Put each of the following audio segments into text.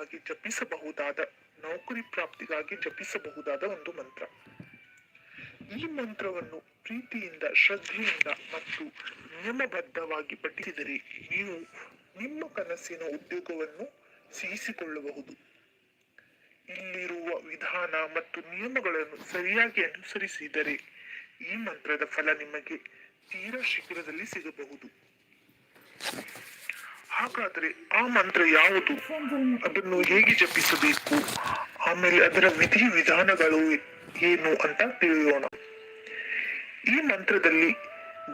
ಪ್ರಾಪ್ತಿಗಾಗಿ ಜಪಿಸಬಹುದಾದ, ನೌಕರಿ ಪ್ರಾಪ್ತಿಗಾಗಿ ಜಪಿಸಬಹುದಾದ ಒಂದು ಮಂತ್ರ. ಈ ಮಂತ್ರವನ್ನು ಪ್ರೀತಿಯಿಂದ, ಶ್ರದ್ಧೆಯಿಂದ ಮತ್ತು ನಿಯಮಬದ್ಧವಾಗಿ ಪಠಿಸಿದರೆ ನೀವು ನಿಮ್ಮ ಕನಸಿನ ಉದ್ಯೋಗವನ್ನು ಸಿಹಿಸಿಕೊಳ್ಳಬಹುದು. ಇಲ್ಲಿರುವ ವಿಧಾನ ಮತ್ತು ನಿಯಮಗಳನ್ನು ಸರಿಯಾಗಿ ಅನುಸರಿಸಿದರೆ ಈ ಮಂತ್ರದ ಫಲ ನಿಮಗೆ ತೀರಾ ಶೀಘ್ರದಲ್ಲಿ ಸಿಗಬಹುದು. ಹಾಗಾದ್ರೆ ಆ ಮಂತ್ರ ಯಾವುದು? ಅದನ್ನು ಹೇಗೆ ಜಪಿಸಬೇಕು? ಆಮೇಲೆ ಅದರ ವಿಧಿ ವಿಧಾನಗಳು ಏನು ಅಂತ ತಿಳಿಯೋಣ. ಈ ಮಂತ್ರದಲ್ಲಿ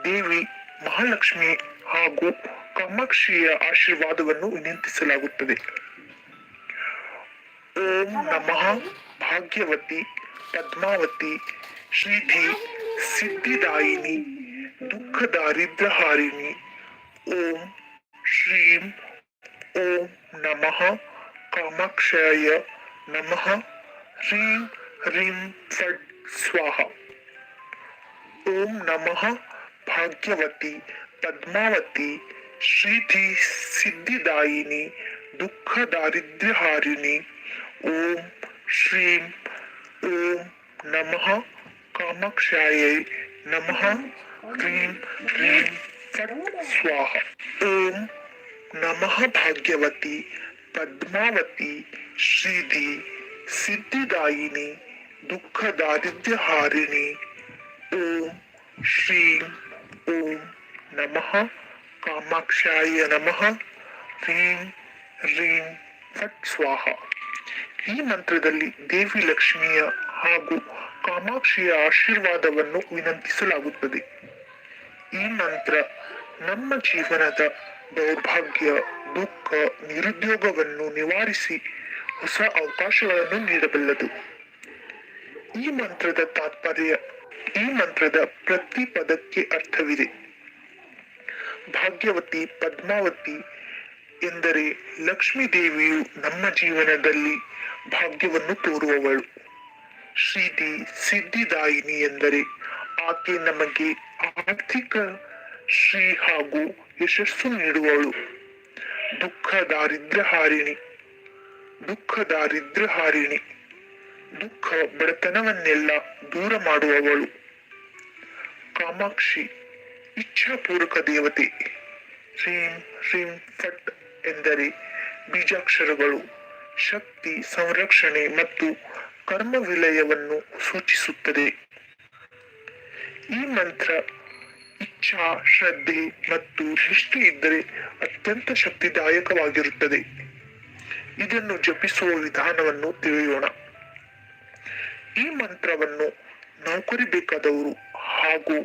ದೇವಿ, ಮಹಾಲಕ್ಷ್ಮಿ ಹಾಗೂ ಕಾಮಾಕ್ಷಿಯ ಆಶೀರ್ವಾದವನ್ನು ವಿನಂತಿಸಲಾಗುತ್ತದೆ. ಓಂ ನಮಃ ಭಾಗ್ಯವತಿ, ಪದ್ಮಾವತಿ, ಶ್ರೀಧಿ, ಸಿದ್ಧಿದಾಯಿನಿ ದುಃಖ ದಾರಿದ್ರ್ಯಹಾರಿಣಿ ಓಂ ಶ್ರೀಂ ಓಂ ನಮಃ ಕಾಮಾಕ್ಷಯ ನಮಃ ಹ್ರೀಂ ಹ್ರೀಂ ಫಟ್ ಸ್ವಾಹ ಓಂ ನಮಃ ಭಾಗ್ಯವತಿ ಪದ್ಮಾವತಿ ಶ್ರೀಧಿ ಸಿದ್ಧಿದಾಯಿನಿ ದುಃಖ ದಾರಿದ್ರ್ಯಹಾರಿಣಿ ಓಂ ಶ್ರೀಂ ಓಂ ನಮಃ ಕಾಮಾಕ್ಷಾಯೈ ನಮಃ ಹ್ರೀಂ ಹ್ರೀಂ ಫಟ್ ಸ್ವಾಹ ಓಂ ನಮಃ ಭಾಗ್ಯವತಿ ಪದ್ಮಾವತಿ ಶ್ರೀಧಿ ಸಿದ್ಧಿದಾಯಿನಿ ದುಃಖ ದಾರಿದ್ರ್ಯಹಾರಿಣಿ ಓಂ ಶ್ರೀಂ, ಓಂ ನಮಃ. ಕಾಮಾಕ್ಷಾಯ ನಮಃ. ಹ್ರೀಂ ಹ್ರೀಂ ಫಟ್ ಸ್ವಾಹ. ಈ ಮಂತ್ರದಲ್ಲಿ ದೇವಿ ಲಕ್ಷ್ಮಿಯ ಹಾಗೂ ಕಾಮಾಕ್ಷಿಯ ಆಶೀರ್ವಾದವನ್ನು ವಿನಂತಿಸಲಾಗುತ್ತದೆ. ಈ ಮಂತ್ರ ನಮ್ಮ ಜೀವನದ ದೌರ್ಭಾಗ್ಯ, ದುಃಖ, ನಿರುದ್ಯೋಗವನ್ನು ನಿವಾರಿಸಿ ಹೊಸ ಅವಕಾಶಗಳನ್ನು ನೀಡಬಲ್ಲದು. ಈ ಮಂತ್ರದ ತಾತ್ಪರ್ಯ, ಈ ಮಂತ್ರದ ಪ್ರತಿ ಪದಕ್ಕೆ ಅರ್ಥವಿದೆ. ಭಾಗ್ಯವತಿ, ಪದ್ಮಾವತಿ ಎಂದರೆ ಲಕ್ಷ್ಮೀ ದೇವಿಯು ನಮ್ಮ ಜೀವನದಲ್ಲಿ ಭಾಗ್ಯವನ್ನು ತೋರುವವಳು. ಶ್ರೀದಿ ಸಿದ್ಧಿದಾಯಿನಿ ಎಂದರೆ ಆಕೆ ನಮಗೆ ಆರ್ಥಿಕ ಶ್ರೀ ಹಾಗೂ ಯಶಸ್ಸು ನೀಡುವಳು. ದುಃಖ ದಾರಿದ್ರ್ಯಹಾರಿಣಿ ದುಃಖ ದಾರಿದ್ರ್ಯಹಾರಿಣಿ ದುಃಖ ಬಡತನವನ್ನೆಲ್ಲ ದೂರ ಮಾಡುವವಳು. ಕಾಮಾಕ್ಷಿ ಇಚ್ಛಾಪೂರ್ವಕ ದೇವತೆ. ಶ್ರೀಂ ಶ್ರೀಂ ಫಟ್ ಎಂದರೆ ಬೀಜಾಕ್ಷರಗಳು. ಶಕ್ತಿ, ಸಂರಕ್ಷಣೆ ಮತ್ತು ಕರ್ಮ ವಿಲಯವನ್ನು ಸೂಚಿಸುತ್ತದೆ. ಈ ಮಂತ್ರ ಇಚ್ಛಾ, ಶ್ರದ್ಧೆ ಮತ್ತು ನಿಷ್ಠೆ ಇದ್ದರೆ ಅತ್ಯಂತ ಶಕ್ತಿದಾಯಕವಾಗಿರುತ್ತದೆ. ಇದನ್ನು ಜಪಿಸುವ ವಿಧಾನವನ್ನು ತಿಳಿಯೋಣ. ಈ ಮಂತ್ರವನ್ನು ನೌಕರಿ ಬೇಕಾದವರು ಹಾಗೂ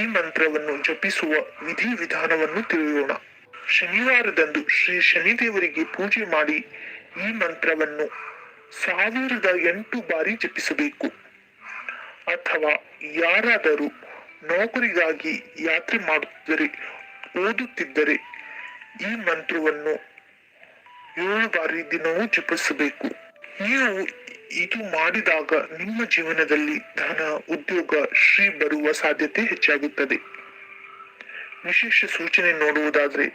ಈ ಮಂತ್ರವನ್ನು ಜಪಿಸುವ ವಿಧಿ ವಿಧಾನವನ್ನು ತಿಳಿಯೋಣ. ಶನಿವಾರದಂದು ಶ್ರೀ ಶನಿದೇವರಿಗೆ ಪೂಜೆ ಮಾಡಿ ಈ ಮಂತ್ರವನ್ನು ಸಾವಿರದ ಎಂಟು ಬಾರಿ ಜಪಿಸಬೇಕು. ಅಥವಾ ಯಾರಾದರೂ ನೌಕರಿಗಾಗಿ ಯಾತ್ರೆ ಮಾಡುತ್ತಿದ್ದರೆ ಓದುತ್ತಿದ್ದರೆ ಈ ಮಂತ್ರವನ್ನು ಏಳು ಬಾರಿ ದಿನವೂ ಜಪಿಸಬೇಕು. ನೀವು ಇದು ಮಾಡಿದಾಗ ನಿಮ್ಮ ಜೀವನದಲ್ಲಿ ಧನ, ಉದ್ಯೋಗ, ಶ್ರೀ ಬರುವ ಸಾಧ್ಯತೆ ಹೆಚ್ಚಾಗುತ್ತದೆ. ವಿಶೇಷ ಸೂಚನೆ ನೋಡುವುದಾದರೆ,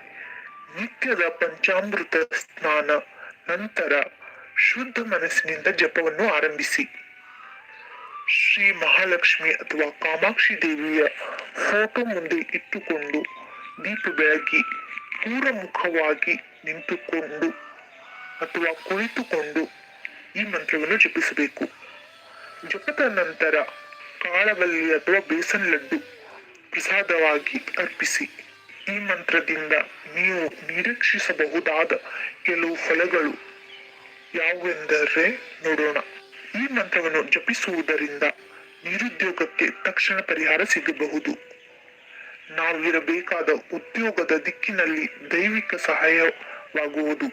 ನಿತ್ಯದ ಪಂಚಾಮೃತ ಸ್ನಾನ, ನಂತರ ಶುದ್ಧ ಮನಸ್ಸಿನಿಂದ ಜಪವನ್ನು ಆರಂಭಿಸಿ. ಶ್ರೀ ಮಹಾಲಕ್ಷ್ಮಿ ಅಥವಾ ಕಾಮಾಕ್ಷಿ ದೇವಿಯ ಫೋಟೋ ಮುಂದೆ ಇಟ್ಟುಕೊಂಡು ದೀಪ ಬೆಳಗಿ ಪೂರ್ವಮುಖವಾಗಿ ನಿಂತುಕೊಂಡು ಅಥವಾ ಕುಳಿತುಕೊಂಡು ಈ ಮಂತ್ರವನ್ನು ಜಪಿಸಬೇಕು. ಜಪದ ನಂತರ ಕಾಳವಲ್ಲಿ ಅಥವಾ ಬೇಸನ್ ಲಡ್ಡು ಪ್ರಸಾದವಾಗಿ ಅರ್ಪಿಸಿ. ಈ ಮಂತ್ರದಿಂದ ನೀವು ನಿರೀಕ್ಷಿಸಬಹುದಾದ ಕೆಲವು ಫಲಗಳು ಯಾವುವೆಂದರೆ ನೋಡೋಣ. ಈ ಮಂತ್ರವನ್ನು ಜಪಿಸುವುದರಿಂದ ನಿರುದ್ಯೋಗಕ್ಕೆ ತಕ್ಷಣ ಪರಿಹಾರ ಸಿಗಬಹುದು. ನಾವಿರಬೇಕಾದ ಉದ್ಯೋಗದ ದಿಕ್ಕಿನಲ್ಲಿ ದೈವಿಕ ಸಹಾಯವಾಗುವುದು.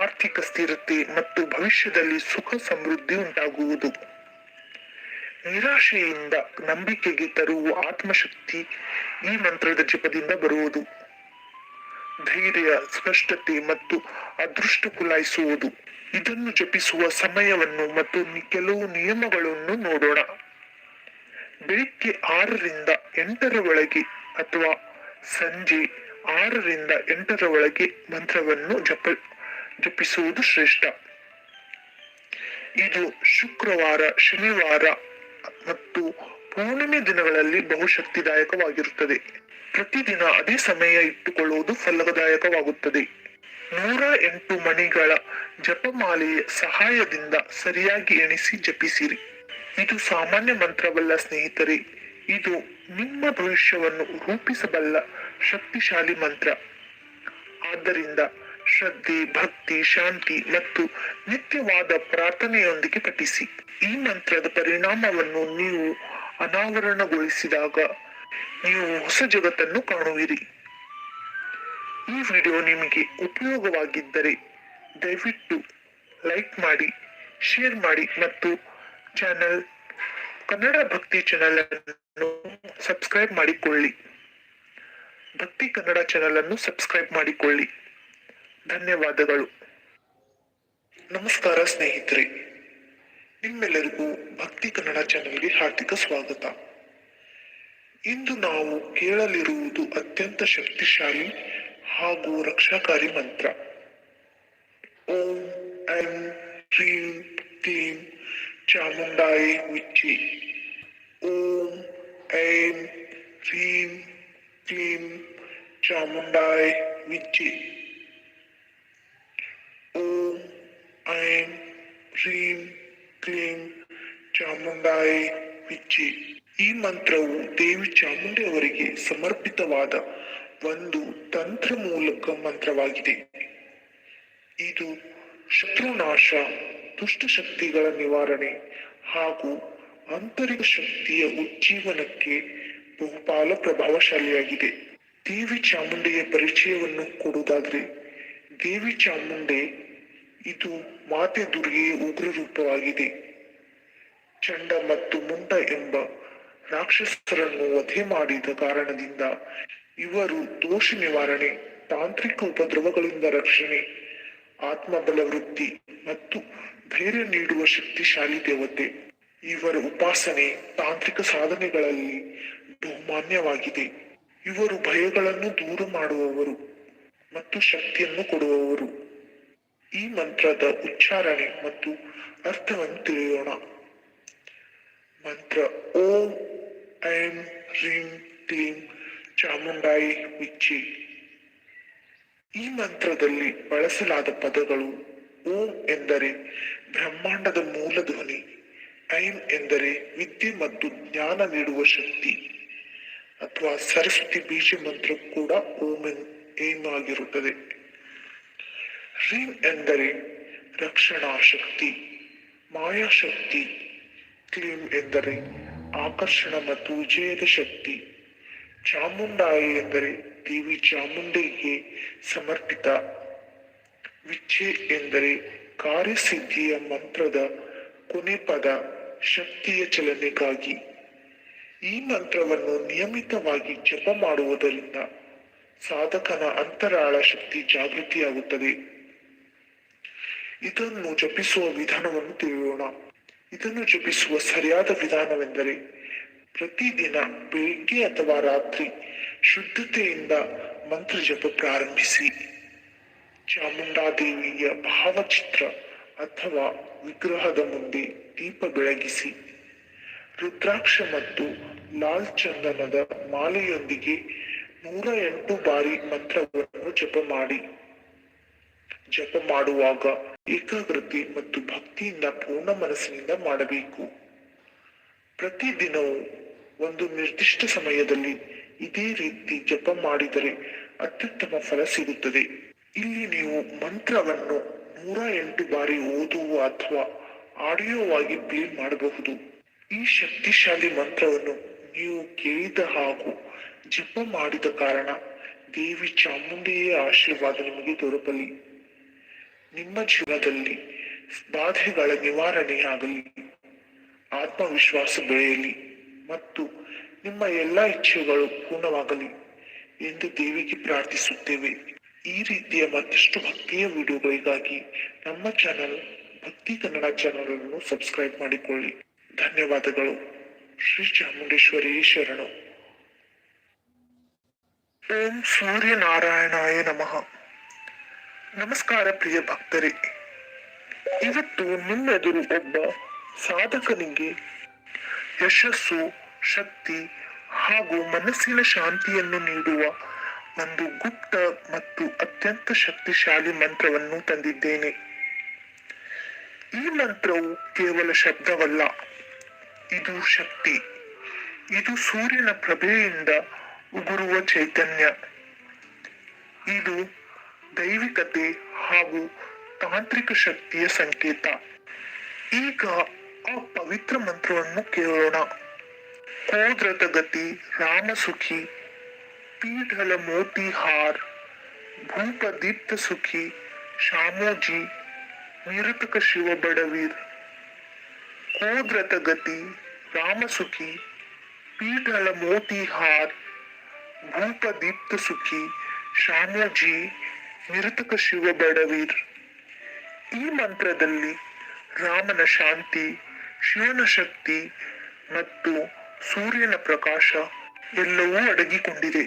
ಆರ್ಥಿಕ ಸ್ಥಿರತೆ ಮತ್ತು ಭವಿಷ್ಯದಲ್ಲಿ ಸುಖ ಸಮೃದ್ಧಿ ಉಂಟಾಗುವುದು. ನಿರಾಶೆಯಿಂದ ನಂಬಿಕೆಗೆ ತರುವ ಆತ್ಮಶಕ್ತಿ ಈ ಮಂತ್ರದ ಜಪದಿಂದ ಬರುವುದು. ಧೈರ್ಯ, ಸ್ಪಷ್ಟತೆ ಮತ್ತು ಅದೃಷ್ಟ ಕುಲಾಯಿಸುವುದು. ಇದನ್ನು ಜಪಿಸುವ ಸಮಯವನ್ನು ಮತ್ತು ಕೆಲವು ನಿಯಮಗಳನ್ನು ನೋಡೋಣ. ಬೆಳಿಗ್ಗೆ ಆರರಿಂದ ಎಂಟರ ಒಳಗೆ ಅಥವಾ ಸಂಜೆ ಆರರಿಂದ ಎಂಟರ ಒಳಗೆ ಮಂತ್ರವನ್ನು ಜಪ, ಜಪಿಸುವುದು ಶ್ರೇಷ್ಠ. ಇದು ಶುಕ್ರವಾರ, ಶನಿವಾರ ಮತ್ತು ಪೂರ್ಣಿಮೆ ದಿನಗಳಲ್ಲಿ ಬಹುಶಕ್ತಿದಾಯಕವಾಗಿರುತ್ತದೆ. ಪ್ರತಿದಿನ ಅದೇ ಸಮಯ ಇಟ್ಟುಕೊಳ್ಳುವುದು ಫಲದಾಯಕವಾಗುತ್ತದೆ ನೂರ ಎಂಟು ಮಣಿಗಳ ಜಪಮಾಲೆಯ ಸಹಾಯದಿಂದ ಸರಿಯಾಗಿ ಎಣಿಸಿ ಜಪಿಸಿರಿ. ಇದು ಸಾಮಾನ್ಯ ಮಂತ್ರವಲ್ಲ ಸ್ನೇಹಿತರೆ. ಇದು ನಿಮ್ಮ ಭವಿಷ್ಯವನ್ನು ರೂಪಿಸಬಲ್ಲ ಶಕ್ತಿಶಾಲಿ ಮಂತ್ರ. ಆದ್ದರಿಂದ ಶ್ರದ್ಧೆ, ಭಕ್ತಿ, ಶಾಂತಿ ಮತ್ತು ನಿತ್ಯವಾದ ಪ್ರಾರ್ಥನೆಯೊಂದಿಗೆ ಪಠಿಸಿ. ಈ ಮಂತ್ರದ ಪರಿಣಾಮವನ್ನು ನೀವು ಅನಾವರಣಗೊಳಿಸಿದಾಗ ನೀವು ಹೊಸ ಜಗತ್ತನ್ನು ಕಾಣುವಿರಿ. ಈ ವಿಡಿಯೋ ನಿಮಗೆ ಉಪಯೋಗವಾಗಿದ್ದರೆ ದಯವಿಟ್ಟು ಲೈಕ್ ಮಾಡಿ ಶೇರ್ ಮಾಡಿ ಮತ್ತು ಚಾನೆಲ್ ಕನ್ನಡ ಭಕ್ತಿ ಚಾನೆಲ್ ಅನ್ನು ಸಬ್ಸ್ಕ್ರೈಬ್ ಮಾಡಿಕೊಳ್ಳಿ. ಭಕ್ತಿ ಕನ್ನಡ ಚಾನೆಲ್ ಅನ್ನು ಸಬ್ಸ್ಕ್ರೈಬ್ ಮಾಡಿಕೊಳ್ಳಿ. ಧನ್ಯವಾದಗಳು. ನಮಸ್ಕಾರ ಸ್ನೇಹಿತರೆ. ನಿಮ್ಮೆಲ್ಲರಿಗೂ ಭಕ್ತಿ ಕನ್ನಡ ಚಾನೆಲ್ಗೆ ಹಾರ್ದಿಕ ಸ್ವಾಗತ. ಇಂದು ನಾವು ಕೇಳಲಿರುವುದು ಅತ್ಯಂತ ಶಕ್ತಿಶಾಲಿ ಹಾಗೂ ರಕ್ಷಾಕಾರಿ ಮಂತ್ರ. ಓಂ ಐಂ ಹ್ರೀಂ ಕ್ಲೀಂ ಚಾಮುಂಡಾಯಿ ವಿಚ್ಚಿ ಓಂ ಐಂ ಹ್ರೀಂ ಕ್ಲೀಂ ಚಾಮುಂಡಾಯಿ ವಿಚ್ಚಿ ಓಂ ಐಂ ಹ್ರೀಂ ಕ್ಲೀಂ ಚಾಮುಂಡಾಯಿ ವಿಚ್ಚಿ ಈ ಮಂತ್ರವು ದೇವಿ ಚಾಮುಂಡಿ ಅವರಿಗೆ ಸಮರ್ಪಿತವಾದ ಒಂದು ತಂತ್ರ ಮೂಲಕ ಮಂತ್ರವಾಗಿದೆ. ಇದು ಶತ್ರುನಾಶ, ದುಷ್ಟ ಶಕ್ತಿಗಳ ನಿವಾರಣೆ ಹಾಗೂ ಆಂತರಿಕ ಶಕ್ತಿಯ ಉಜ್ಜೀವನಕ್ಕೆ ಬಹುಪಾಲ ಪ್ರಭಾವಶಾಲಿಯಾಗಿದೆ. ದೇವಿ ಚಾಮುಂಡೆಯ ಪರಿಚಯವನ್ನು ಕೊಡುವುದಾದ್ರೆ, ದೇವಿ ಚಾಮುಂಡೆ ಇದು ಮಾತೆ ದುರ್ಗೆಯ ಉಗ್ರ ರೂಪವಾಗಿದೆ ಚಂಡ ಮತ್ತು ಮುಂಡ ಎಂಬ ರಾಕ್ಷಸರನ್ನು ವಧೆ ಮಾಡಿದ ಕಾರಣದಿಂದ ಇವರು ದೋಷ ನಿವಾರಣೆ, ತಾಂತ್ರಿಕ ಉಪದ್ರವಗಳಿಂದ ರಕ್ಷಣೆ ಆತ್ಮಬಲ ವೃದ್ಧಿ ಮತ್ತು ಧೈರ್ಯ ನೀಡುವ ಶಕ್ತಿಶಾಲಿ ದೇವತೆ. ಇವರ ಉಪಾಸನೆ ತಾಂತ್ರಿಕ ಸಾಧನೆಗಳಲ್ಲಿ ಬಹುಮಾನ್ಯವಾಗಿದೆ. ಇವರು ಭಯಗಳನ್ನು ದೂರ ಮಾಡುವವರು ಮತ್ತು ಶಕ್ತಿಯನ್ನು ಕೊಡುವವರು. ಈ ಮಂತ್ರದ ಉಚ್ಚಾರಣೆ ಮತ್ತು ಅರ್ಥವನ್ನು ತಿಳಿಯೋಣ. ಮಂತ್ರ ಓಂ ಐಂ ಹ್ರೀಂ ಕ್ಲೀಂ ಚಾಮುಂಡಾಯಿ ವಿಚ್ಚಿ ಈ ಮಂತ್ರದಲ್ಲಿ ಬಳಸಲಾದ ಪದಗಳು ಓಂ ಎಂದರೆ ಬ್ರಹ್ಮಾಂಡದ ಮೂಲ ಧ್ವನಿ ಐಂ ಎಂದರೆ ವಿದ್ಯೆ ಮತ್ತು ಜ್ಞಾನ ನೀಡುವ ಶಕ್ತಿ, ಅಥವಾ ಸರಸ್ವತಿ ಬೀಜ ಮಂತ್ರ ಕೂಡ ಓಂ ಏಮ್ ಆಗಿರುತ್ತದೆ. ಹ್ರೀಂ ಎಂದರೆ ರಕ್ಷಣಾ ಶಕ್ತಿ ಮಾಯಾಶಕ್ತಿ ಕ್ಲೀಂ ಎಂದರೆ ಆಕರ್ಷಣ ಮತ್ತು ವಿಜಯದ ಶಕ್ತಿ. ಚಾಮುಂಡಾಯಿ ಎಂದರೆ ದೇವಿ ಚಾಮುಂಡಿಗೆ ಸಮರ್ಪಿತ. ವಿಚ್ಛೆ ಎಂದರೆ ಕಾರ್ಯಸಿದ್ಧಿಯ ಮಂತ್ರದ ಕೊನೆ ಪದ, ಶಕ್ತಿಯ ಚಲನೆಗಾಗಿ. ಈ ಮಂತ್ರವನ್ನು ನಿಯಮಿತವಾಗಿ ಜಪ ಮಾಡುವುದರಿಂದ ಸಾಧಕನ ಅಂತರಾಳ ಶಕ್ತಿ ಜಾಗೃತಿಯಾಗುತ್ತದೆ. ಇದನ್ನು ಜಪಿಸುವ ವಿಧಾನವನ್ನು ತಿಳಿಯೋಣ. ಇದನ್ನು ಜಪಿಸುವ ಸರಿಯಾದ ವಿಧಾನವೆಂದರೆ ಪ್ರತಿದಿನ ಬೆಳಿಗ್ಗೆ ಅಥವಾ ರಾತ್ರಿ ಶುದ್ಧತೆಯಿಂದ ಮಂತ್ರ ಜಪ ಪ್ರಾರಂಭಿಸಿ. ಚಾಮುಂಡಾದೇವಿಯ ಭಾವಚಿತ್ರ ಅಥವಾ ವಿಗ್ರಹದ ಮುಂದೆ ದೀಪ ಬೆಳಗಿಸಿ. ರುದ್ರಾಕ್ಷ ಮತ್ತು ಲಾಲ್ ಚಂದನದ ಮಾಲೆಯೊಂದಿಗೆ ನೂರ ಎಂಟು ಬಾರಿ ಮಂತ್ರವನ್ನು ಜಪ ಮಾಡಿ. ಜಪ ಮಾಡುವಾಗ ಏಕಾಗ್ರತೆ ಮತ್ತು ಭಕ್ತಿಯಿಂದ ಪೂರ್ಣ ಮನಸ್ಸಿನಿಂದ ಮಾಡಬೇಕು. ಪ್ರತಿದಿನವೂ ಒಂದು ನಿರ್ದಿಷ್ಟ ಸಮಯದಲ್ಲಿ ಇದೇ ರೀತಿ ಜಪ ಮಾಡಿದರೆ ಅತ್ಯುತ್ತಮ ಫಲ ಸಿಗುತ್ತದೆ. ಇಲ್ಲಿ ನೀವು ಮಂತ್ರವನ್ನು ನೂರ ಎಂಟು ಬಾರಿ ಓದುವ ಅಥವಾ ಆಡಿಯೋವಾಗಿ ಪ್ಲೇ ಮಾಡಬಹುದು. ಈ ಶಕ್ತಿಶಾಲಿ ಮಂತ್ರವನ್ನು ನೀವು ಕೇಳಿದ ಹಾಗೂ ಜಪ ಮಾಡಿದ ಕಾರಣ ದೇವಿ ಚಾಮುಂಡಿಯ ಆಶೀರ್ವಾದ ನಿಮಗೆ ದೊರಕಲಿ ನಿಮ್ಮ ಜೀವನದಲ್ಲಿ ಬಾಧೆಗಳ ನಿವಾರಣೆಯಾಗಲಿ ಆತ್ಮವಿಶ್ವಾಸ ಬೆಳೆಯಲಿ ಮತ್ತು ನಿಮ್ಮ ಎಲ್ಲಾ ಇಚ್ಛೆಗಳು ಪೂರ್ಣವಾಗಲಿ ಎಂದು ದೇವಿಗೆ ಪ್ರಾರ್ಥಿಸುತ್ತೇವೆ. ಈ ರೀತಿಯ ಮತ್ತಷ್ಟು ಭಕ್ತಿಯ ವಿಡಿಯೋಗಳಿಗಾಗಿ ನಮ್ಮ ಚಾನಲ್ ಭಕ್ತಿ ಕನ್ನಡ ಚಾನಲ್ ಅನ್ನು ಸಬ್ಸ್ಕ್ರೈಬ್ ಮಾಡಿಕೊಳ್ಳಿ. ಧನ್ಯವಾದಗಳು. ಶ್ರೀ ಚಾಮುಂಡೇಶ್ವರಿ ಶರಣು. ಓಂ ಸೂರ್ಯನಾರಾಯಣಾಯ ನಮಃ. ನಮಸ್ಕಾರ ಪ್ರಿಯ ಭಕ್ತರೇ. ಇವತ್ತು ನಿಮ್ಮೆದುರು ಒಬ್ಬ ಸಾಧಕನಿಗೆ ಯಶಸ್ಸು, ಶಕ್ತಿ ಹಾಗೂ ಮನಸ್ಸಿನ ಶಾಂತಿಯನ್ನು ನೀಡುವ ಒಂದು ಗುಪ್ತ ಮತ್ತು ಅತ್ಯಂತ ಶಕ್ತಿಶಾಲಿ ಮಂತ್ರವನ್ನು ತಂದಿದ್ದೇನೆ. ಈ ಮಂತ್ರವು ಕೇವಲ ಶಬ್ದವಲ್ಲ, ಇದು ಶಕ್ತಿ. ಇದು ಸೂರ್ಯನ ಪ್ರಭೆಯಿಂದ ಉಗುರುವ ಚೈತನ್ಯ. ಇದು ದೈವಿಕತೆ ಹಾಗೂ ತಾಂತ್ರಿಕ ಶಕ್ತಿಯ ಸಂಕೇತ. ಈಗ ಆ ಪವಿತ್ರ ಮಂತ್ರವನ್ನು ಕೇಳೋಣ. ಕೋದ್ರತ ಗತಿ ರಾಮಸುಖಿ ಪೀಠಲ ಮೋತಿ ಹಾರ್ ಭೂಪದೀಪ್ತ ಸುಖಿ, ಶಾಮೋಜಿ, ನಿರತಕ ಶಿವ ಬಡವೀರ್. ಕೋದ್ರತ ಗತಿ ರಾಮಸುಖಿ ಪೀಠಲ ಮೋತಿ ಹಾರ್ ಭೂಪದೀಪ್ತ ಸುಖಿ, ಶಾಮೋಜಿ ನಿರತಕ ಶಿವ ಬಡವೀರ್. ಈ ಮಂತ್ರದಲ್ಲಿ ರಾಮನ ಶಾಂತಿ, ಶಿವನ ಶಕ್ತಿ ಮತ್ತು ಸೂರ್ಯನ ಪ್ರಕಾಶ ಎಲ್ಲವೂ ಅಡಗಿಕೊಂಡಿದೆ.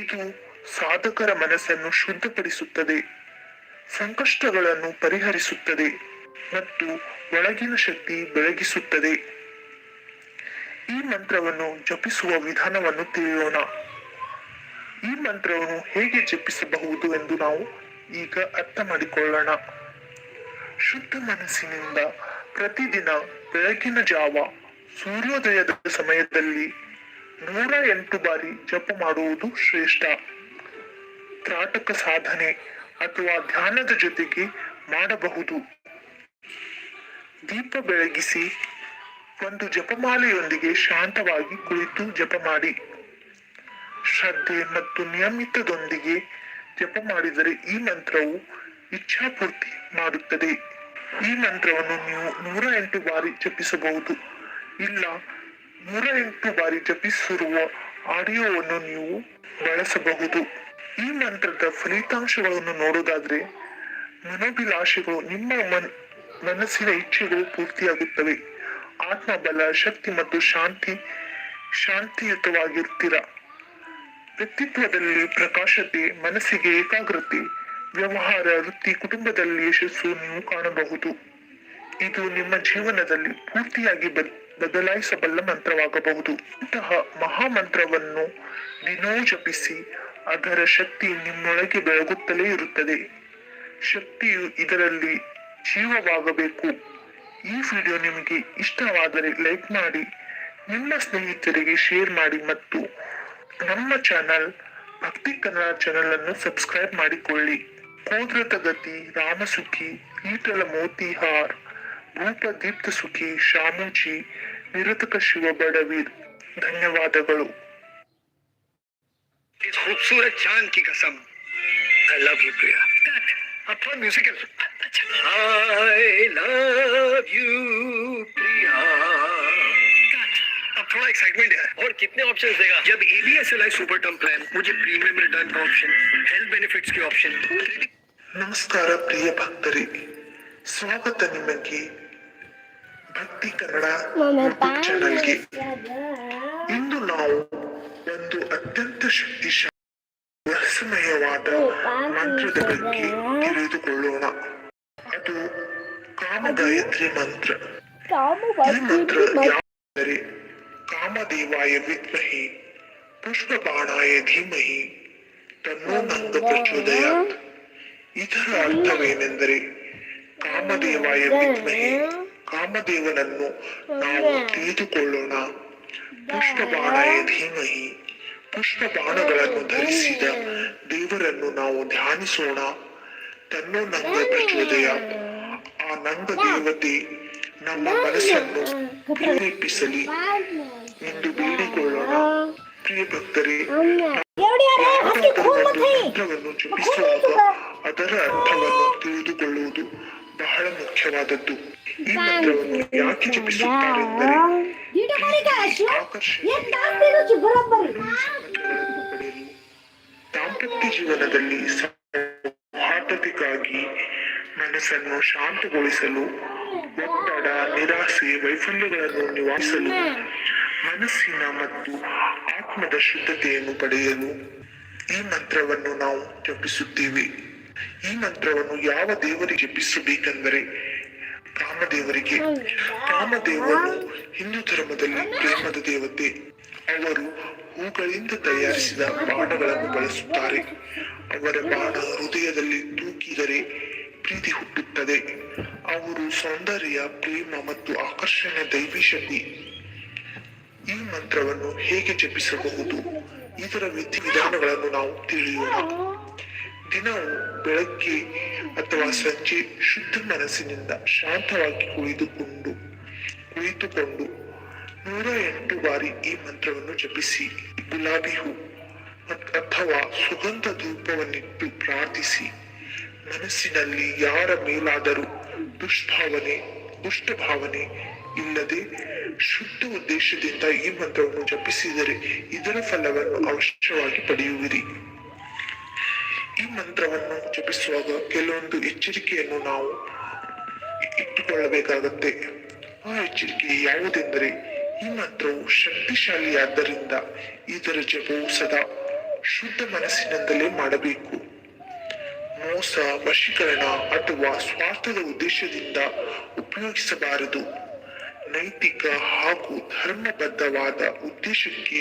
ಇದು ಸಾಧಕರ ಮನಸ್ಸನ್ನು ಶುದ್ಧಪಡಿಸುತ್ತದೆ, ಸಂಕಷ್ಟಗಳನ್ನು ಪರಿಹರಿಸುತ್ತದೆ ಮತ್ತು ಒಳಗಿನ ಶಕ್ತಿ ಬೆಳಗಿಸುತ್ತದೆ. ಈ ಮಂತ್ರವನ್ನು ಜಪಿಸುವ ವಿಧಾನವನ್ನು ತಿಳಿಯೋಣ. ಈ ಮಂತ್ರವನ್ನು ಹೇಗೆ ಜಪಿಸಬಹುದು ಎಂದು ನಾವು ಈಗ ಅರ್ಥ ಮಾಡಿಕೊಳ್ಳೋಣ. ಶುದ್ಧ ಮನಸ್ಸಿನಿಂದ ಪ್ರತಿದಿನ ಬೆಳಗಿನ ಜಾವ ಸೂರ್ಯೋದಯದ ಸಮಯದಲ್ಲಿ ನೂರ ಎಂಟು ಬಾರಿ ಜಪ ಮಾಡುವುದು ಶ್ರೇಷ್ಠ. ತ್ರಾಟಕ ಸಾಧನೆ ಅಥವಾ ಧ್ಯಾನದ ಜೊತೆಗೆ ಮಾಡಬಹುದು. ದೀಪ ಬೆಳಗಿಸಿ ಒಂದು ಜಪಮಾಲೆಯೊಂದಿಗೆ ಶಾಂತವಾಗಿ ಕುಳಿತು ಜಪ ಮಾಡಿ. ಶ್ರದ್ಧೆ ಮತ್ತು ನಿಯಮಿತದೊಂದಿಗೆ ಜಪ ಮಾಡಿದರೆ ಈ ಮಂತ್ರವು ಇಚ್ಛಾಪೂರ್ತಿ ಮಾಡುತ್ತದೆ. ಈ ಮಂತ್ರವನ್ನು ನೀವು ನೂರ ಎಂಟು ಬಾರಿ ಜಪಿಸಬಹುದು. ಇಲ್ಲ, ನೂರ ಎಂಟು ಬಾರಿ ಜಪಿಸಿರುವ ಆಡಿಯೋವನ್ನು ನೀವು ಬಳಸಬಹುದು. ಈ ಮಂತ್ರದ ಫಲಿತಾಂಶಗಳನ್ನು ನೋಡುವುದಾದ್ರೆ ಮನೋಭಿಲಾಷೆಗಳು ನಿಮ್ಮ ಮನ್, ಮನಸ್ಸಿನ ಇಚ್ಛೆಗಳು ಪೂರ್ತಿಯಾಗುತ್ತವೆ. ಆತ್ಮಬಲ, ಶಕ್ತಿ ಮತ್ತು ಶಾಂತಿ, ಶಾಂತಿಯುತವಾಗಿರ್ತೀರ? ವ್ಯಕ್ತಿತ್ವದಲ್ಲಿ ಪ್ರಕಾಶತೆ, ಮನಸ್ಸಿಗೆ ಏಕಾಗ್ರತೆ, ವ್ಯವಹಾರ, ವೃತ್ತಿ, ಕುಟುಂಬದಲ್ಲಿ ಯಶಸ್ಸು ನೀವು ಕಾಣಬಹುದು. ಇದು ನಿಮ್ಮ ಜೀವನದಲ್ಲಿ ಪೂರ್ತಿಯಾಗಿ ಬದ್- ಬದಲಾಯಿಸಬಲ್ಲ ಮಂತ್ರವಾಗಬಹುದು. ಇಂತಹ ಮಹಾಮಂತ್ರವನ್ನು ದಿನೋ ಜಪಿಸಿ, ಅದರ ಶಕ್ತಿ ನಿಮ್ಮೊಳಗೆ ಬೆಳಗುತ್ತಲೇ ಇರುತ್ತದೆ. ಶಕ್ತಿಯು ಇದರಲ್ಲಿ ಜೀವವಾಗಬೇಕು. ಈ ವಿಡಿಯೋ ನಿಮಗೆ ಇಷ್ಟವಾದರೆ ಲೈಕ್ ಮಾಡಿ, ನಿಮ್ಮ ಸ್ನೇಹಿತರಿಗೆ ಶೇರ್ ಮಾಡಿ ಮತ್ತು ನಮ್ಮ ಚಾನಲ್ ಭಕ್ತಿ ಕನ್ನಡ ಚಾನಲ್ ಅನ್ನು ಸಬ್ಸ್ಕ್ರೈಬ್ ಮಾಡಿಕೊಳ್ಳಿ ಕೋದ್ರತ ಗತಿ ರಾಮಸುಖಿ ಈಟಲ ಮೋತಿಹಾರ್ ಭೂಪ ದೀಪ್ತ ಸುಖಿ ಶಾಮುಜಿ ನಿರತಕ ಶಿವ ಬಡವೀರ್ ಧನ್ಯವಾದಗಳು इस खूबसूरत चांद की कसम आई लव यू प्रिया अब थोड़ा musical I love you Priya अब थोड़ा एक्साइटमेंट है और कितने ऑप्शन देगा जब ABS L I super term plan मुझे प्रीमियम रिटर्न का ऑप्शन हेल्थ बेनिफिट्स के ऑप्शन ನಮಸ್ಕಾರ ಪ್ರಿಯ ಭಕ್ತರೇ ಸ್ವಾಗತ ನಿಮಗೆ ಭಕ್ತಿ ಕನ್ನಡ ಯೂಟ್ಯೂಬ್ ಚಾನಲ್ಗೆ ಇಂದು ನಾವು ಒಂದು ಅತ್ಯಂತ ಶಕ್ತಿಶಾಲಿ ರಹಸ್ಯಮಯವಾದ ಮಂತ್ರದ ಬಗ್ಗೆ ತಿಳಿದುಕೊಳ್ಳೋಣ ಅದು ಕಾಮಗಾಯತ್ರಿ ಮಂತ್ರ ಈ ಮಂತ್ರ ಯಾವೆಂದರೆ ಕಾಮದೇವಾಯ ವಿದ್ಮಹಿ ಪುಷ್ಪಬಾಣಾಯ ಧೀಮಹಿ, ತನ್ನೋ ನಂದ ಪ್ರಚೋದಯ. ಇದರ ಅರ್ಥವೇನೆಂದರೆ ಕಾಮದೇವಾಯ ವಿದ್ಮಹಿ ಕಾಮದೇವನನ್ನು ನಾವು ತಿಳಿದುಕೊಳ್ಳೋಣ. ಪುಷ್ಪಬಾಣಾಯ ಧೀಮಹಿ, ಪುಷ್ಪಬಾಣಗಳನ್ನು ಧರಿಸಿದ ದೇವರನ್ನು ನಾವು ಧ್ಯಾನಿಸೋಣ. ತನ್ನೋ ನಂದ ಪ್ರಚೋದಯ. ಆ ನಂದ ದೇವತೆ ನಮ್ಮ ಮನಸ್ಸನ್ನು ಪ್ರೇರೇಪಿಸಲಿ ಎಂದು ಬೇಡಿಕೊಳ್ಳೋಣ. ಪ್ರಿಯ ಭಕ್ತರೇ ಮಂತ್ರವನ್ನು ಜಪಿಸುವಾಗ ಅದರ ಅರ್ಥವನ್ನು ತಿಳಿದುಕೊಳ್ಳುವುದು ಬಹಳ ಮುಖ್ಯವಾದದ್ದು. ಈ ಮಂತ್ರವನ್ನು ಯಾಕೆ ಜಪಿಸುತ್ತಾರೆಂದರೆ ದಾಂಪತ್ಯ ಜೀವನದಲ್ಲಿ ಸೌಹಾರ್ದತೆಗಾಗಿ ಮನಸ್ಸನ್ನು ಶಾಂತಗೊಳಿಸಲು, ಒತ್ತಡ, ನಿರಾಸೆ, ವೈಫಲ್ಯಗಳನ್ನು ನಿವಾರಿಸಲು, ಮನಸ್ಸಿನ ಮತ್ತು ಆತ್ಮದ ಶುದ್ಧತೆಯನ್ನು ಪಡೆಯಲು ಈ ಮಂತ್ರವನ್ನು ನಾವು ಜಪಿಸುತ್ತೇವೆ. ಈ ಮಂತ್ರವನ್ನು ಯಾವ ದೇವರಿಗೆ ಜಪಿಸಬೇಕೆಂದರೆ ಕಾಮದೇವರಿಗೆ. ಕಾಮದೇವರು ಹಿಂದೂ ಧರ್ಮದಲ್ಲಿ ಪ್ರೇಮದ ದೇವತೆ. ಅವರು ಹೂಗಳಿಂದ ತಯಾರಿಸಿದ ಬಾಣಗಳನ್ನು ಬಳಸುತ್ತಾರೆ. ಅವರ ಬಾಣ ಹೃದಯದಲ್ಲಿ ತೂಕಿದರೆ ಪ್ರೀತಿ ಹುಟ್ಟುತ್ತದೆ. ಅವರು ಸೌಂದರ್ಯ, ಪ್ರೇಮ ಮತ್ತು ಆಕರ್ಷಣೆ ದೈವಿ ಶಕ್ತಿ ಈ ಮಂತ್ರವನ್ನು ಹೇಗೆ ಜಪಿಸಬಹುದು? ಇದರ ವಿಧಿವಿಧಾನಗಳನ್ನು ನಾವು ತಿಳಿಯೋಣ. ದಿನವು ಬೆಳಗ್ಗೆ ಅಥವಾ ಸಂಜೆ ಶುದ್ಧ ಮನಸ್ಸಿನಿಂದ ಶಾಂತವಾಗಿ ಕುಳಿತುಕೊಂಡು ಕುಳಿತುಕೊಂಡು ನೂರ ಎಂಟು ಬಾರಿ ಈ ಮಂತ್ರವನ್ನು ಜಪಿಸಿ, ಗುಲಾಬಿ ಹೂ ಅಥವಾ ಸುಗಂಧ ಧೂಪವನ್ನಿಟ್ಟು ಪ್ರಾರ್ಥಿಸಿ. ಮನಸ್ಸಿನಲ್ಲಿ ಯಾರ ಮೇಲಾದರೂ ದುಷ್ಭಾವನೆ ದುಷ್ಟ ಭಾವನೆ ಇಲ್ಲದೆ ಶುದ್ಧ ಉದ್ದೇಶದಿಂದ ಈ ಮಂತ್ರವನ್ನು ಜಪಿಸಿದರೆ ಇದರ ಫಲವನ್ನು ಅವಶ್ಯವಾಗಿ ಪಡೆಯುವಿರಿ. ಈ ಮಂತ್ರವನ್ನು ಜಪಿಸುವಾಗ ಕೆಲವೊಂದು ಎಚ್ಚರಿಕೆಯನ್ನು ನಾವು ಇಟ್ಟುಕೊಳ್ಳಬೇಕಾಗತ್ತೆ. ಆ ಎಚ್ಚರಿಕೆ ಯಾವುದೆಂದರೆ ಈ ಮಂತ್ರವು ಶಕ್ತಿಶಾಲಿಯಾದ್ದರಿಂದ ಇದರ ಜಪವು ಸದಾ ಶುದ್ಧ ಮನಸ್ಸಿನಿಂದಲೇ ಮಾಡಬೇಕು. ಮೋಸ ವಶೀಕರಣ ಅಥವಾ ಸ್ವಾರ್ಥದ ಉದ್ದೇಶದಿಂದ ಉಪಯೋಗಿಸಬಾರದು. ನೈತಿಕ ಹಾಗೂ ಧರ್ಮಬದ್ಧವಾದ ಉದ್ದೇಶಕ್ಕೆ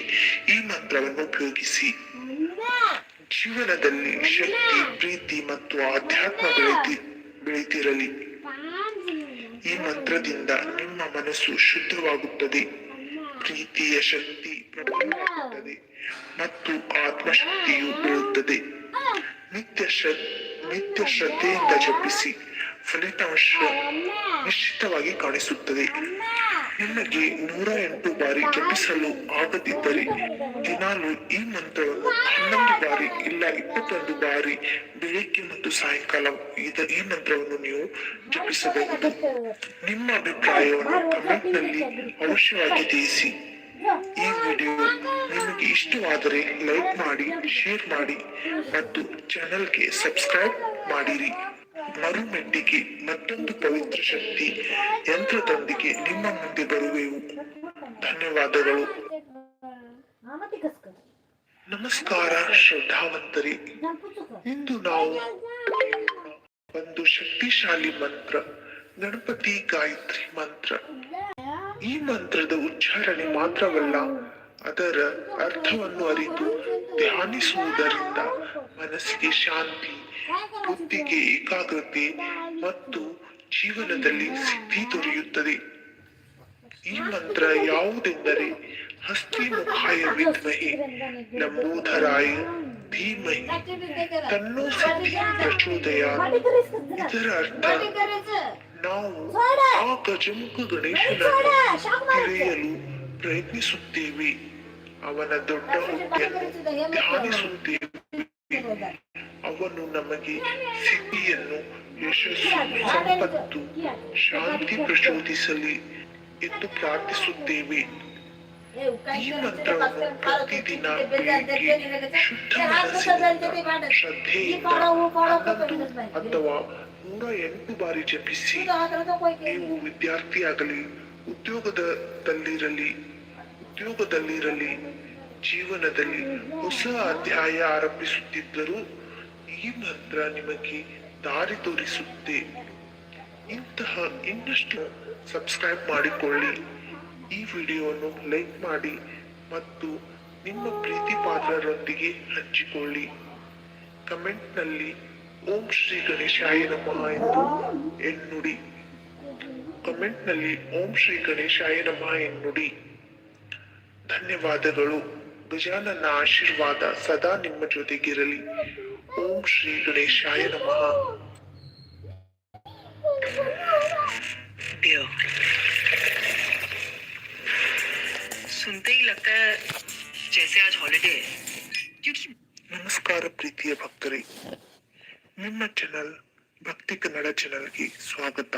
ಈ ಮಂತ್ರವನ್ನು ಉಪಯೋಗಿಸಿ. ಜೀವನದಲ್ಲಿ ಶಕ್ತಿ, ಪ್ರೀತಿ ಮತ್ತು ಆಧ್ಯಾತ್ಮ ಬೆಳೆತಿ ಬೆಳೆತಿರಲಿ ಈ ಮಂತ್ರದಿಂದ ನಿಮ್ಮ ಮನಸ್ಸು ಶುದ್ಧವಾಗುತ್ತದೆ. ಪ್ರೀತಿಯ ಶಕ್ತಿ ಪ್ರಬಲವಾಗುತ್ತದೆ ಮತ್ತು ಆತ್ಮಶಕ್ತಿಯು ಬೆಳೆಯುತ್ತದೆ. ನಿತ್ಯ ಶ್ರ ನಿತ್ಯ ಶ್ರದ್ಧೆಯಿಂದ ಜಪಿಸಿ ಫಲಿತಾಂಶ ನಿಶ್ಚಿತವಾಗಿ ಕಾಣಿಸುತ್ತದೆ. ನಿಮಗೆ ನೂರ ಎಂಟು ಬಾರಿ ಜಪಿಸಲು ಆಗದಿದ್ದರೆ ದಿನಾಲು ಈ ಮಂತ್ರವನ್ನು ಹನ್ನೊಂದು ಬಾರಿ ಇಲ್ಲ ಇಪ್ಪತ್ತೊಂದು ಬಾರಿ ಬೆಳಿಗ್ಗೆ ಮತ್ತು ಸಾಯಂಕಾಲ ಈ ಮಂತ್ರವನ್ನು ನೀವು ಜಪಿಸಬಹುದು. ನಿಮ್ಮ ಅಭಿಪ್ರಾಯವನ್ನು ಕಮೆಂಟ್ನಲ್ಲಿ ಅವಶ್ಯವಾಗಿ ತಿಳಿಸಿ. ಈ ವಿಡಿಯೋ ನಿಮಗೆ ಇಷ್ಟವಾದರೆ ಲೈಕ್ ಮಾಡಿ, ಶೇರ್ ಮಾಡಿ ಮತ್ತು ಚಾನೆಲ್ಗೆ ಸಬ್ಸ್ಕ್ರೈಬ್ ಮಾಡಿರಿ. ಮರುಮೆಟ್ಟಿಗೆ ಮತ್ತೊಂದು ಪವಿತ್ರ ಶಕ್ತಿ ಯಂತ್ರದೊಂದಿಗೆ ನಿಮ್ಮ ಮುಂದೆ ಬರುವೆವು. ಧನ್ಯವಾದಗಳು. ನಮಸ್ಕಾರ, ಶ್ರದ್ಧಾವಂತರಿ. ಇಂದು ನಾವು ಒಂದು ಶಕ್ತಿಶಾಲಿ ಮಂತ್ರ, ಗಣಪತಿ ಗಾಯತ್ರಿ ಮಂತ್ರ. ಈ ಮಂತ್ರದ ಉಚ್ಚಾರಣೆ ಮಾತ್ರವಲ್ಲ, ಅದರ ಅರ್ಥವನ್ನು ಅರಿತು ಧ್ಯಾನಿಸುವುದರಿಂದ ಮನಸ್ಸಿಗೆ ಶಾಂತಿ, ಬುದ್ಧಿಗೆ ಏಕಾಗ್ರತೆ ಮತ್ತು ಜೀವನದಲ್ಲಿ ಸಿದ್ಧಿ ದೊರೆಯುತ್ತದೆ. ಈ ಮಂತ್ರ ಯಾವುದೆಂದರೆ, ಹಸ್ತಿ ಮುಖಾಯ ವಿದ್ಮಹಿ, ನಂಬೂಧರಾಯ ಧೀಮಹಿ, ತನ್ನೋ ಸಿದ್ಧಿ ಪ್ರಚೋದಯ ಇದರ ಅರ್ಥ ನಾವು ಆ ಗಜಮುಖ ಗಣೇಶನನ್ನು ತಿಳಿಯಲು ಪ್ರಯತ್ನಿಸುತ್ತೇವೆ ಅವನ ದೊಡ್ಡ ಹುಟ್ಟಿಯನ್ನು ಧ್ಯಾನಿಸುತ್ತೇವೆ ಅವನು ನಮಗೆ ಸಿದ್ಧಿಯನ್ನು ಯಶಸ್ಸು ಸಂಪತ್ತು ಶಾಂತಿ ಪ್ರಚೋದಿಸಲಿ ಎಂದು ಪ್ರಾರ್ಥಿಸುತ್ತೇವೆ ಈ ಮಂತ್ರವನ್ನು ಪ್ರತಿದಿನ ಬೆಳಿಗ್ಗೆ ಶುದ್ಧ ಮನಸ್ಸಿನಿಂದ ಶ್ರದ್ಧೆಯಿಂದ ಹನ್ನೊಂದು ಅಥವಾ ನೂರ ಎಂಟು ಬಾರಿ ಜಪಿಸಿ ನೀವು ವಿದ್ಯಾರ್ಥಿಯಾಗಲಿ ಉದ್ಯೋಗದಲ್ಲಿರಲಿ ಉದ್ಯೋಗದಲ್ಲಿರಲಿ ಜೀವನದಲ್ಲಿ ಹೊಸ ಅಧ್ಯಾಯ ಆರಂಭಿಸುತ್ತಿದ್ದರೂ ಈ ಮಂತ್ರ ನಿಮಗೆ ದಾರಿ ತೋರಿಸುತ್ತೆ. ಇಂತಹ ಇನ್ನಷ್ಟು ಸಬ್ಸ್ಕ್ರೈಬ್ ಮಾಡಿಕೊಳ್ಳಿ. ಈ ವಿಡಿಯೋವನ್ನು ಲೈಕ್ ಮಾಡಿ ಮತ್ತು ನಿಮ್ಮ ಪ್ರೀತಿ ಪಾತ್ರರೊಂದಿಗೆ ಹಂಚಿಕೊಳ್ಳಿ. ಕಮೆಂಟ್ನಲ್ಲಿ ಓಂ ಶ್ರೀ ಗಣೇಶಾಯ ನಮಃ ಎಂದು ಎನ್ನುಡಿ ಕಮೆಂಟ್ನಲ್ಲಿ ಓಂ ಶ್ರೀ ಗಣೇಶಾಯ ನಮಃ ಎನ್ನುಡಿ ಧನ್ಯವಾದಗಳು ಗಜಾನನ ಆಶೀರ್ವಾದ ಸದಾ ನಿಮ್ಮ ಜೊತೆಗಿರಲಿ ಓಂ ಶ್ರೀ ಗಣೇಶಾಯ ನಮಃ डियर सुनते ही लगता है जैसे आज हॉलिडे है क्योंकि ನಮಸ್ಕಾರ ಪ್ರೀತಿಯ ಭಕ್ತರೇ ನಿಮ್ಮ ಚಾನಲ್ ಭಕ್ತಿ ಕನ್ನಡ ಚಾನಲ್ಗೆ ಸ್ವಾಗತ